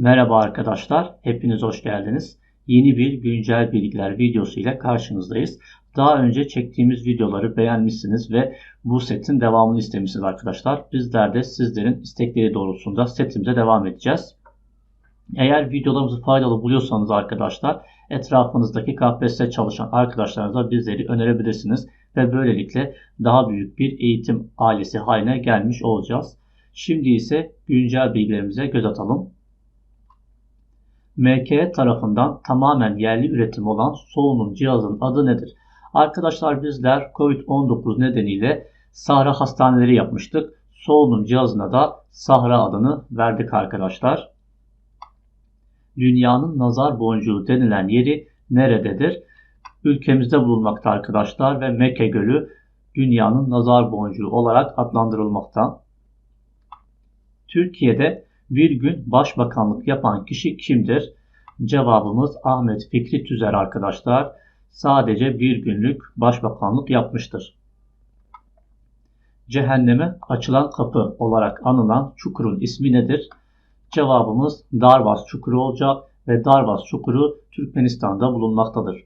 Merhaba arkadaşlar, hepiniz hoş geldiniz. Yeni bir güncel bilgiler videosu ile karşınızdayız. Daha önce çektiğimiz videoları beğenmişsiniz ve bu setin devamını istemişsiniz arkadaşlar. Bizler de sizlerin istekleri doğrultusunda setimize devam edeceğiz. Eğer videolarımızı faydalı buluyorsanız arkadaşlar etrafınızdaki KPSS çalışan arkadaşlarınıza bizleri önerebilirsiniz ve böylelikle daha büyük bir eğitim ailesi haline gelmiş olacağız. Şimdi ise güncel bilgilerimize göz atalım. MK tarafından tamamen yerli üretim olan solunum cihazının adı nedir? Arkadaşlar bizler COVID-19 nedeniyle Sahra hastaneleri yapmıştık. Solunum cihazına da Sahra adını verdik arkadaşlar. Dünyanın nazar boncuğu denilen yeri nerededir? Ülkemizde bulunmakta arkadaşlar ve Mekke Gölü dünyanın nazar boncuğu olarak adlandırılmakta. Türkiye'de bir gün başbakanlık yapan kişi kimdir? Cevabımız Ahmet Fikri Tüzer arkadaşlar. Sadece bir günlük başbakanlık yapmıştır. Cehenneme açılan kapı olarak anılan çukurun ismi nedir? Cevabımız Darvas çukuru olacak ve Darvas çukuru Türkmenistan'da bulunmaktadır.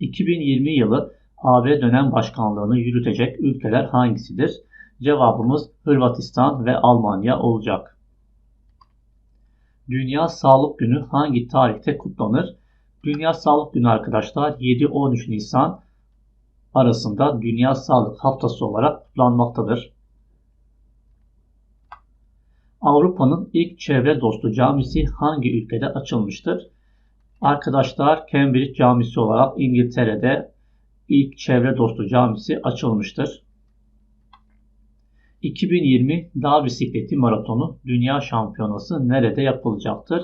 2020 yılı AB dönem başkanlığını yürütecek ülkeler hangisidir? Cevabımız Hırvatistan ve Almanya olacak. Dünya Sağlık Günü hangi tarihte kutlanır? Dünya Sağlık Günü arkadaşlar 7-13 Nisan arasında Dünya Sağlık Haftası olarak kutlanmaktadır. Avrupa'nın ilk çevre dostu camisi hangi ülkede açılmıştır? Arkadaşlar Cambridge Camisi olarak İngiltere'de ilk çevre dostu camisi açılmıştır. 2020 Dağ Bisikleti Maratonu Dünya Şampiyonası nerede yapılacaktır?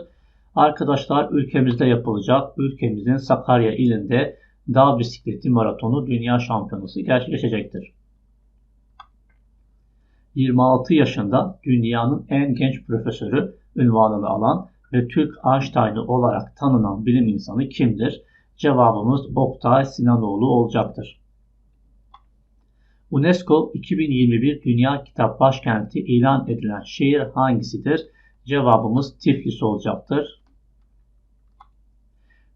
Arkadaşlar ülkemizde yapılacak. Ülkemizin Sakarya ilinde Dağ Bisikleti Maratonu Dünya Şampiyonası gerçekleşecektir. 26 yaşında dünyanın en genç profesörü ünvanını alan ve Türk Einstein'ı olarak tanınan bilim insanı kimdir? Cevabımız Oktay Sinanoğlu olacaktır. UNESCO 2021 Dünya Kitap Başkenti ilan edilen şehir hangisidir? Cevabımız Tiflis olacaktır.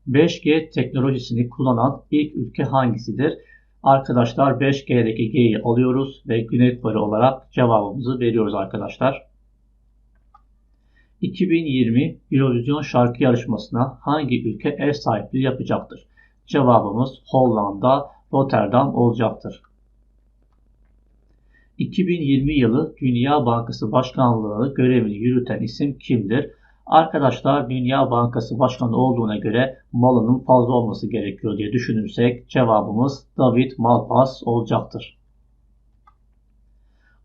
5G teknolojisini kullanan ilk ülke hangisidir? Arkadaşlar 5G'deki G'yi alıyoruz ve Güney Kore olarak cevabımızı veriyoruz arkadaşlar. 2020 Eurovision şarkı yarışmasına hangi ülke ev sahipliği yapacaktır? Cevabımız Hollanda, Rotterdam olacaktır. 2020 yılı Dünya Bankası Başkanlığı görevini yürüten isim kimdir? Arkadaşlar Dünya Bankası Başkanı olduğuna göre malının fazla olması gerekiyor diye düşünürsek cevabımız David Malpass olacaktır.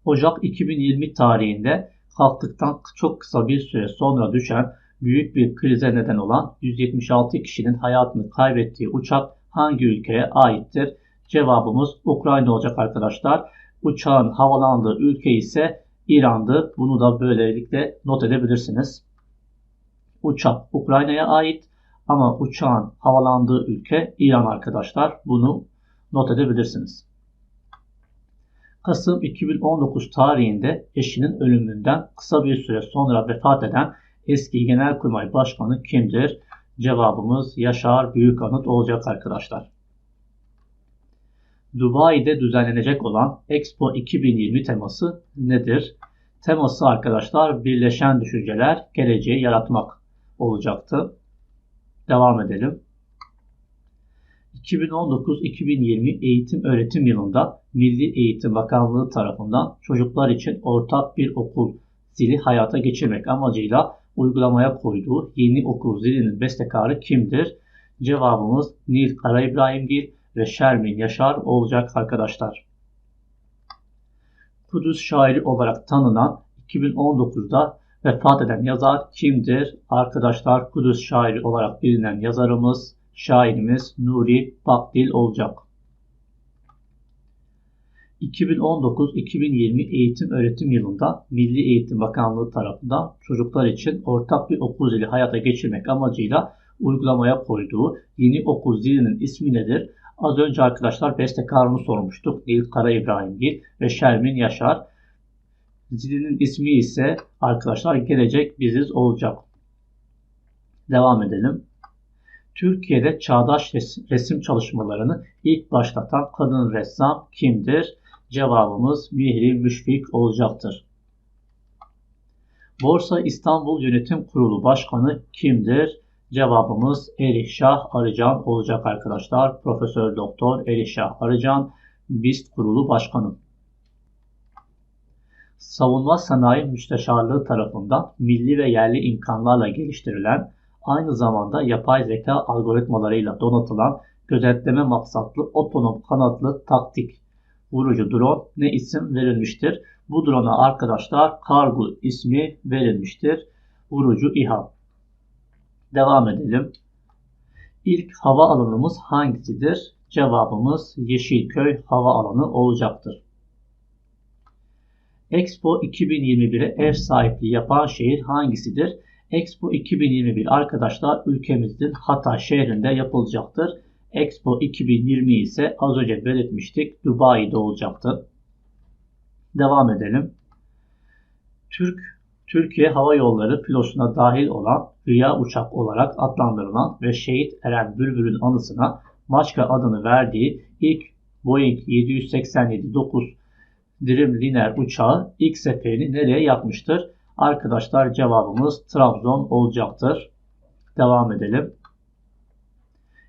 Ocak 2020 tarihinde kalktıktan çok kısa bir süre sonra düşen büyük bir krize neden olan 176 kişinin hayatını kaybettiği uçak hangi ülkeye aittir? Cevabımız Ukrayna olacak arkadaşlar. Uçağın havalandığı ülke ise İran'dı. Bunu da böylelikle not edebilirsiniz. Uçak Ukrayna'ya ait ama uçağın havalandığı ülke İran arkadaşlar. Bunu not edebilirsiniz. Kasım 2019 tarihinde eşinin ölümünden kısa bir süre sonra vefat eden eski Genelkurmay Başkanı kimdir? Cevabımız Yaşar Büyükanıt olacak arkadaşlar. Dubai'de düzenlenecek olan Expo 2020 teması nedir? Teması arkadaşlar birleşen düşünceler geleceği yaratmak olacaktı. Devam edelim. 2019-2020 eğitim öğretim yılında Milli Eğitim Bakanlığı tarafından çocuklar için ortak bir okul zili hayata geçirmek amacıyla uygulamaya koyduğu yeni okul zilinin bestekarı kimdir? Cevabımız Nil Kara İbrahimgil ve Şermin Yaşar olacak arkadaşlar. Kudüs şairi olarak tanınan 2019'da vefat eden yazar kimdir? Arkadaşlar Kudüs şairi olarak bilinen yazarımız, şairimiz Nuri Bakdil olacak. 2019-2020 eğitim öğretim yılında Milli Eğitim Bakanlığı tarafından çocuklar için ortak bir okul zili hayata geçirmek amacıyla uygulamaya koyduğu yeni okul zilinin ismi nedir? Az önce arkadaşlar bestekarını sormuştuk. Nil Kara İbrahimgil ve Şermin Yaşar. Zilinin ismi ise arkadaşlar gelecek biziz olacak. Devam edelim. Türkiye'de çağdaş resim çalışmalarını ilk başlatan kadın ressam kimdir? Cevabımız Mihri Müşfik olacaktır. Borsa İstanbul Yönetim Kurulu Başkanı kimdir? Cevabımız Erişah Arıcan olacak arkadaşlar. Profesör Doktor Erişah Arıcan BIST Kurulu Başkanı. Savunma Sanayi Müsteşarlığı tarafından milli ve yerli imkanlarla geliştirilen, aynı zamanda yapay zeka algoritmalarıyla donatılan gözetleme maksatlı otonom kanatlı taktik vurucu drone ne isim verilmiştir? Bu drone'a arkadaşlar kargo ismi verilmiştir. Vurucu İHA. Devam edelim. İlk hava alanımız hangisidir? Cevabımız Yeşilköy hava alanı olacaktır. Expo 2021'e ev sahipliği yapan şehir hangisidir? Expo 2021 arkadaşlar ülkemizin Hatay şehrinde yapılacaktır. Expo 2020 ise az önce belirtmiştik Dubai'de olacaktı. Devam edelim. Türk Türkiye Hava Yolları filosuna dahil olan Rüya Uçak olarak adlandırılan ve şehit Eren Bülbül'ün anısına Maçka adını verdiği ilk Boeing 787-9 Dreamliner uçağı ilk seferini nereye yapmıştır? Arkadaşlar cevabımız Trabzon olacaktır. Devam edelim.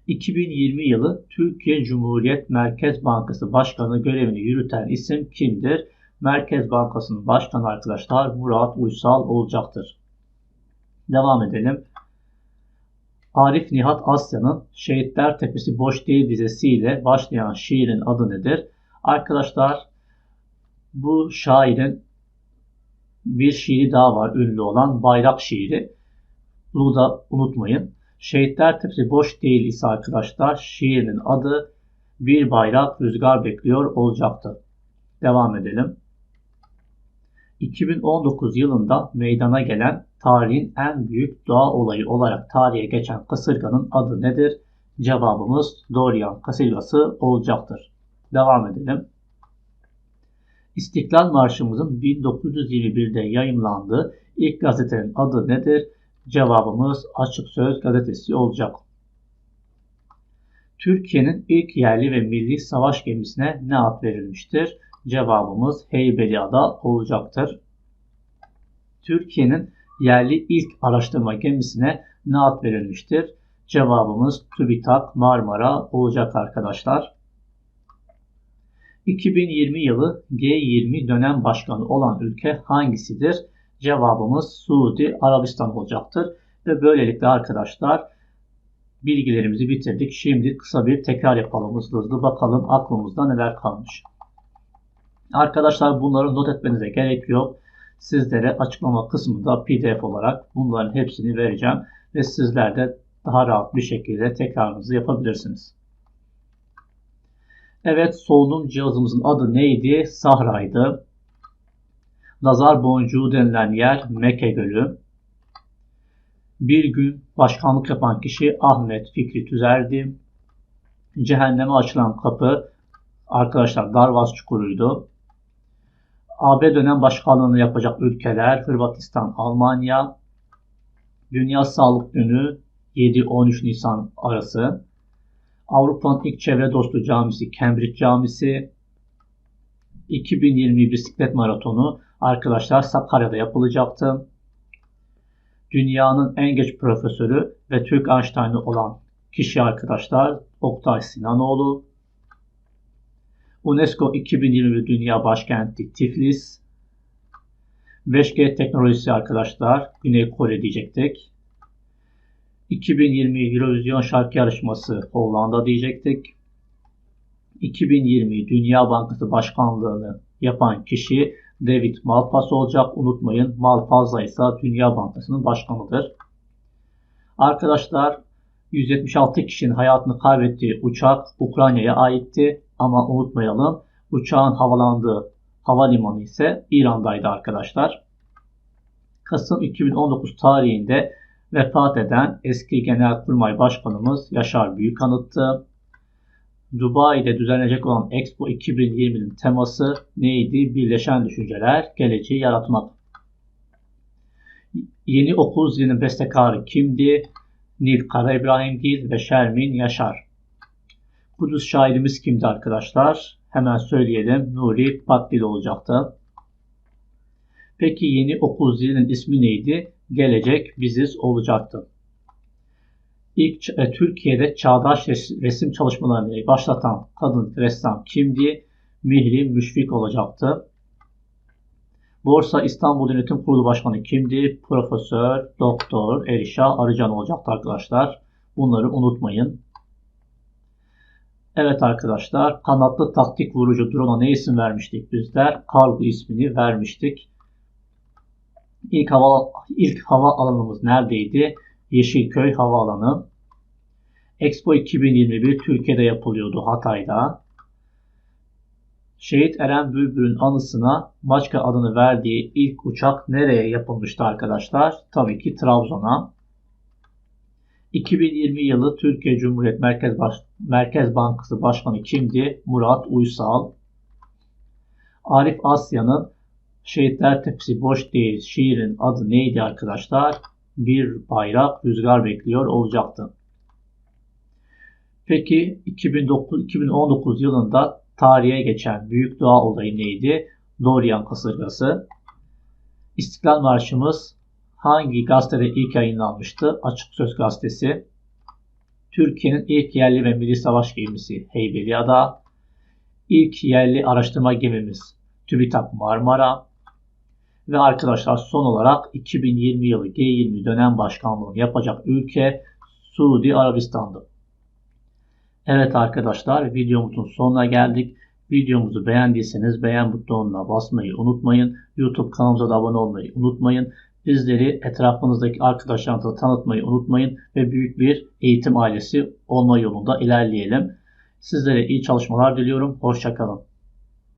2020 yılı Türkiye Cumhuriyet Merkez Bankası Başkanı görevini yürüten isim kimdir? Merkez Bankası'nın başkanı arkadaşlar Murat Uysal olacaktır. Devam edelim. Arif Nihat Asya'nın Şehitler Tepesi Boş Değil dizesiyle başlayan şiirin adı nedir? Arkadaşlar bu şairin bir şiiri daha var ünlü olan Bayrak şiiri. Bunu da unutmayın. Şehitler Tepesi Boş Değil ise arkadaşlar şiirinin adı Bir Bayrak Rüzgar Bekliyor olacaktı. Devam edelim. 2019 yılında meydana gelen tarihin en büyük doğa olayı olarak tarihe geçen kasırganın adı nedir? Cevabımız Dorian kasırgası olacaktır. Devam edelim. İstiklal Marşımızın 1921'de yayımlandığı ilk gazetenin adı nedir? Cevabımız Açık Söz gazetesi olacak. Türkiye'nin ilk yerli ve milli savaş gemisine ne ad verilmiştir? Cevabımız Heybeliada olacaktır. Türkiye'nin yerli ilk araştırma gemisine ne ad verilmiştir? Cevabımız TÜBİTAK Marmara olacak arkadaşlar. 2020 yılı G20 dönem başkanı olan ülke hangisidir? Cevabımız Suudi Arabistan olacaktır. Ve böylelikle arkadaşlar bilgilerimizi bitirdik. Şimdi kısa bir tekrar yapalım hızlı hızlı bakalım aklımızda neler kalmış. Arkadaşlar bunları not etmenize gerek yok. Sizlere açıklama kısmında pdf olarak bunların hepsini vereceğim. Ve sizler de daha rahat bir şekilde tekrarınızı yapabilirsiniz. Evet solunum cihazımızın adı neydi? Sahra'ydı. Nazar boncuğu denilen yer Mekke Gölü. Bir gün başkanlık yapan kişi Ahmet Fikri Tüzer'di. Cehenneme açılan kapı arkadaşlar Darvaz Çukuru'ydu. AB dönem başkanlığını yapacak ülkeler Hırvatistan, Almanya. Dünya Sağlık Günü 7-13 Nisan arası. Avrupa'nın ilk çevre dostu camisi Cambridge Camisi. 2020 bisiklet maratonu arkadaşlar Sakarya'da yapılacaktı. Dünyanın en geç profesörü ve Türk Einstein'ı olan kişi arkadaşlar Oktay Sinanoğlu. UNESCO 2020 Dünya Başkenti Tiflis. 5G teknolojisi arkadaşlar Güney Kore diyecektik. 2020 Eurovision şarkı yarışması Hollanda diyecektik. 2020 Dünya Bankası Başkanlığını yapan kişi David Malpass olacak. Unutmayın Malpass ise Dünya Bankası'nın başkanıdır. Arkadaşlar 176 kişinin hayatını kaybettiği uçak Ukrayna'ya aitti. Ama unutmayalım uçağın havalandığı havalimanı ise İran'daydı arkadaşlar. Kasım 2019 tarihinde vefat eden eski Genelkurmay Başkanımız Yaşar Büyükanıt'tı. Dubai'de düzenlenecek olan Expo 2020'nin teması neydi? Birleşen düşünceler, geleceği yaratmak. Yeni okul zilinin bestekarı kimdi? Nil Kara İbrahimgil ve Şermin Yaşar. Kudüs şairimiz kimdi arkadaşlar? Hemen söyleyelim. Nuri Patdil olacaktı. Peki yeni okul zilinin ismi neydi? Gelecek biziz olacaktı. İlk e, Türkiye'de çağdaş resim çalışmalarını başlatan kadın ressam kimdi? Mihri Müşfik olacaktı. Borsa İstanbul Yönetim Kurulu Başkanı kimdi? Profesör Doktor Erişa Arıcan olacaktı arkadaşlar. Bunları unutmayın. Evet arkadaşlar kanatlı taktik vurucu drone'a ne isim vermiştik bizler? Kargo ismini vermiştik. İlk hava, ilk hava alanımız neredeydi? Yeşilköy Havaalanı. Expo 2021 Türkiye'de yapılıyordu Hatay'da. Şehit Eren Bülbül'ün anısına Maçka adını verdiği ilk uçak nereye yapılmıştı arkadaşlar? Tabii ki Trabzon'a. 2020 yılı Türkiye Cumhuriyet Merkez, Baş Merkez Bankası Başkanı kimdi? Murat Uysal. Arif Asya'nın Şehitler Tepsi Boş Değil şiirin adı neydi arkadaşlar? Bir bayrak rüzgar bekliyor olacaktı. Peki 2009, 2019 yılında tarihe geçen büyük doğa olayı neydi? Dorian kasırgası. İstiklal Marşımız hangi gazetede ilk yayınlanmıştı? Açık Söz Gazetesi. Türkiye'nin ilk yerli ve milli savaş gemisi Heybeliada. İlk yerli araştırma gemimiz TÜBİTAK Marmara. Ve arkadaşlar son olarak 2020 yılı G20 dönem başkanlığını yapacak ülke Suudi Arabistan'dı. Evet arkadaşlar videomuzun sonuna geldik. Videomuzu beğendiyseniz beğen butonuna basmayı unutmayın. YouTube kanalımıza da abone olmayı unutmayın. Bizleri etrafınızdaki arkadaşlarınıza tanıtmayı unutmayın ve büyük bir eğitim ailesi olma yolunda ilerleyelim. Sizlere iyi çalışmalar diliyorum. Hoşçakalın.